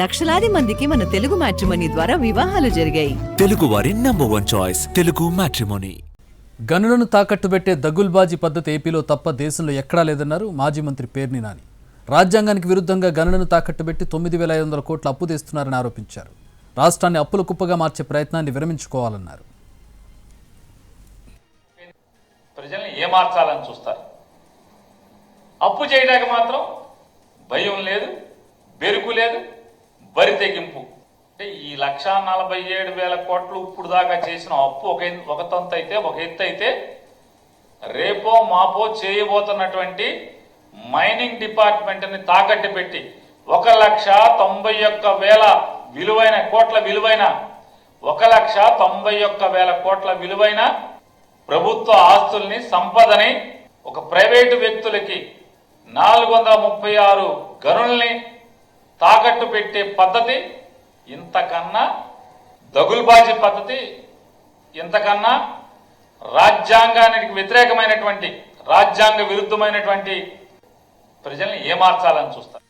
లక్షలాది మందికి మన తెలుగు మ్యాట్రిమనీ ద్వారా వివాహాలు జరిగాయి. తెలుగు వారి number one choice Telugu matrimony. గనులను తాకట్టు పెట్టే దగుల్బాజీ పద్ధతి ఏపీలో తప్ప దేశంలో ఎక్కడా లేదన్నారు మాజీ మంత్రి పేర్ని నాని. రాజ్యాంగానికి విరుద్ధంగా గనులను తాకట్టు పెట్టి తొమ్మిది వేల ఐదు వందల కోట్ల అప్పు తెస్తున్నారని ఆరోపించారు. రాష్ట్రాన్ని అప్పుల కుప్పగా మార్చే ప్రయత్నాన్ని విరమించుకోవాలన్నారు. ప్రజల్ని ఏమార్చాలని చూస్తారు? అప్పు చేయడానికి మాత్రం భయం లేదు బెరుకు లేదు వరి తెగింపు. అంటే ఈ లక్ష నలభై ఏడు వేల కోట్లు ఇప్పుడు దాకా చేసిన అప్పు ఒక ఒక తంతు అయితే ఒక ఎత్తు అయితే రేపో మాపో చేయబోతున్నటువంటి మైనింగ్ డిపార్ట్మెంట్ని తాకట్టు పెట్టి ఒక లక్ష తొంభై ఒక్క వేల విలువైన కోట్ల విలువైన ఒక లక్ష తొంభై ఒక్క వేల కోట్ల విలువైన ప్రభుత్వ ఆస్తుల్ని సంపదని ఒక ప్రైవేటు వ్యక్తులకి నాలుగు వందల ముప్పై ఆరు గనుల్ని తాకట్టు పెట్టే పద్ధతి ఇంతకన్నా దగులుబాజీ పద్ధతి ఇంతకన్నా రాజ్యాంగానికి వ్యతిరేకమైనటువంటి రాజ్యాంగ విరుద్ధమైనటువంటి ప్రజల్ని ఏమార్చాలని చూస్తారు?